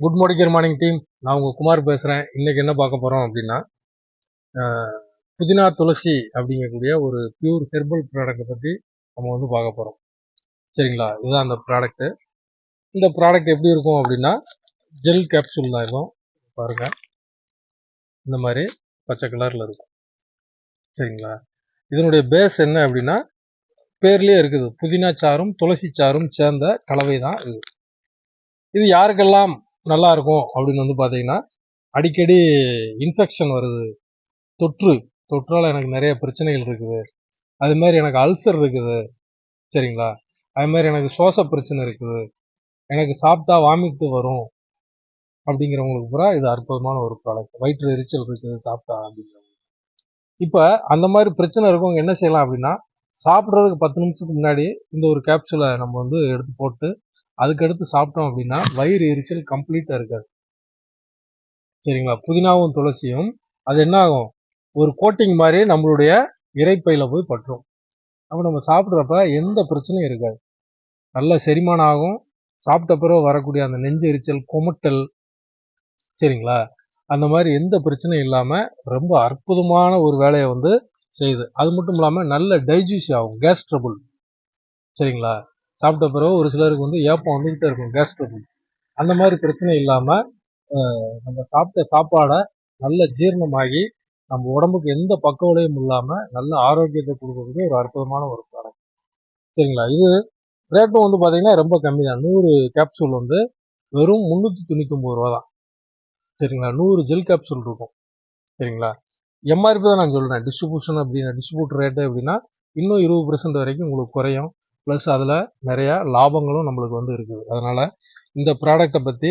Good morning good morning team நான் உங்கள் குமார் பேசுகிறேன் இன்றைக்கி என்ன பார்க்க போகிறோம் அப்படின்னா புதினா துளசி அப்படிங்கக்கூடிய ஒரு பியூர் ஹெர்பல் ப்ராடக்ட்டை பற்றி நம்ம வந்து பார்க்க போகிறோம் சரிங்களா? இதுதான் அந்த ப்ராடக்ட்டு இந்த ப்ராடக்ட் எப்படி இருக்கும் அப்படின்னா ஜெல் கேப்சூல் தான் இருக்கும். பாருங்க. இந்த மாதிரி பச்சை கலரில் இருக்கும். சரிங்களா? இதனுடைய பேஸ் என்ன அப்படின்னா பேர்லேயே இருக்குது. புதினா சாரும் துளசி சாரும் சேர்ந்த கலவை தான் இது. இது யாருக்கெல்லாம் நல்லா இருக்கும் அப்படின்னு வந்து பார்த்தீங்கன்னா அடிக்கடி இன்ஃபெக்ஷன் வருது. தொற்று தொற்றால் எனக்கு நிறைய பிரச்சனைகள் இருக்குது. அது மாதிரி எனக்கு அல்சர் இருக்குது. சரிங்களா? அது மாதிரி எனக்கு சுவாச பிரச்சனை இருக்குது. எனக்கு சாப்பிட்டா வாமிட்டு வரும். அப்படிங்கிறவங்களுக்கு பூரா இது அற்புதமான ஒரு ப்ராடக்ட் வயிற்று எரிச்சல் இருக்குது சாப்பிட்டா அப்படிங்கிறவங்க இப்போ அந்த மாதிரி பிரச்சனை இருக்கவங்க என்ன செய்யலாம் அப்படின்னா சாப்பிட்றதுக்கு பத்து நிமிஷத்துக்கு முன்னாடி இந்த ஒரு கேப்சூலை நம்ம வந்து எடுத்து போட்டு அதுக்கடுத்து சாப்பிட்டோம் அப்படின்னா வயிறு எரிச்சல் கம்ப்ளீட்டாக இருக்காது. சரிங்களா? புதினாவும் துளசியும் அது என்ன ஆகும் ஒரு கோட்டிங் மாதிரி நம்மளுடைய இறைப்பையில் போய் பற்றும் அப்போ நம்ம சாப்பிட்றப்ப எந்த பிரச்சனையும் இருக்காது. நல்ல செரிமானம் ஆகும். சாப்பிட்ட பிறகு வரக்கூடிய அந்த நெஞ்சு எரிச்சல் குமட்டல் சரிங்களா? அந்த மாதிரி எந்த பிரச்சனையும் இல்லாமல் ரொம்ப அற்புதமான ஒரு வேலையை வந்து செய்யுது. அது மட்டும் இல்லாமல் நல்ல டைஜஸ்ட் ஆகும். கேஸ் ட்ரபுள் சரிங்களா? சாப்பிட்ட பிறகு ஒரு சிலருக்கு வந்து ஏப்பம் வந்துகிட்டே இருக்கும் கேஸ் ட்ரபுள் அந்த மாதிரி பிரச்சனை இல்லாமல் நம்ம சாப்பிட்ட சாப்பாடை நல்ல ஜீரணமாகி நம்ம உடம்புக்கு எந்த பக்கவலையும் இல்லாமல் நல்ல ஆரோக்கியத்தை கொடுக்கக்கூடிய ஒரு அற்புதமான ஒரு ப்ராடக்ட் சரிங்களா? இது ரேட்டும் வந்து பார்த்தீங்கன்னா ரொம்ப கம்மி தான் நூறு கேப்சூல் வந்து வெறும் முந்நூற்றி தொண்ணூத்தொம்பது ரூபா தான். சரிங்களா? நூறு ஜெல் கேப்சூல் இருக்கும். சரிங்களா? எம்ஆர்பி தான் நான் சொல்கிறேன் டிஸ்ட்ரிபியூஷன் அப்படின்னா டிஸ்ட்ரிபியூட்டர் ரேட்டு அப்படின்னா இன்னும் இருபது பர்சன்ட் வரைக்கும் உங்களுக்கு குறையும். ப்ளஸ் அதில் நிறையா லாபங்களும் நம்மளுக்கு வந்து இருக்குது. அதனால் இந்த ப்ராடக்ட்டை பற்றி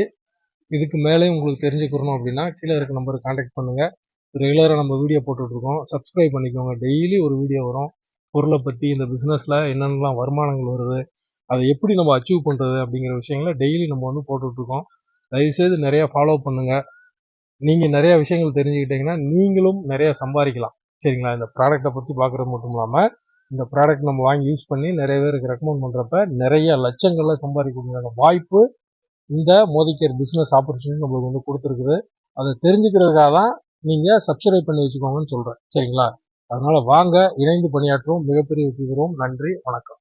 இதுக்கு மேலே உங்களுக்கு தெரிஞ்சுக்கிறணும் அப்படின்னா கீழே இருக்க நம்பருக்கு காண்டாக்ட் பண்ணுங்கள் ரெகுலராக நம்ம வீடியோ போட்டுட்ருக்கோம் சப்ஸ்கிரைப் பண்ணிக்கோங்க. டெய்லி ஒரு வீடியோ வரும். பொருளை பற்றி இந்த பிஸ்னஸில் என்னென்னலாம் வருமானங்கள் வருது அதை எப்படி நம்ம அச்சீவ் பண்ணுறது அப்படிங்கிற விஷயங்களை டெய்லி நம்ம வந்து போட்டுட்ருக்கோம் தயவுசெய்து நிறையா ஃபாலோ பண்ணுங்கள் நீங்கள் நிறையா விஷயங்கள் தெரிஞ்சுக்கிட்டீங்கன்னா நீங்களும் நிறைய சம்பாதிக்கலாம். சரிங்களா? இந்த ப்ராடக்ட்டை பற்றி பார்க்குறது மட்டும் இல்லாமல் இந்த ப்ராடக்ட் நம்ம வாங்கி யூஸ் பண்ணி நிறைய பேருக்கு ரெக்கமெண்ட் பண்ணுறப்ப நிறைய லட்சங்களில் சம்பாதிக்கக்கூடிய வாய்ப்பு இந்த மோதிக்கர் பிஸ்னஸ் ஆப்பர்ச்சுனிட்டி நம்மளுக்கு வந்து கொடுத்துருக்குது. அதை தெரிஞ்சுக்கிறதுக்காக தான் நீங்கள் சப்ஸ்கிரைப் பண்ணி வச்சுக்கோங்கன்னு சொல்கிறேன் சரிங்களா? அதனால் வாங்க இணைந்து பணியாற்றுவோம். மிகப்பெரிய வெற்றி பெறுவோம். நன்றி வணக்கம்.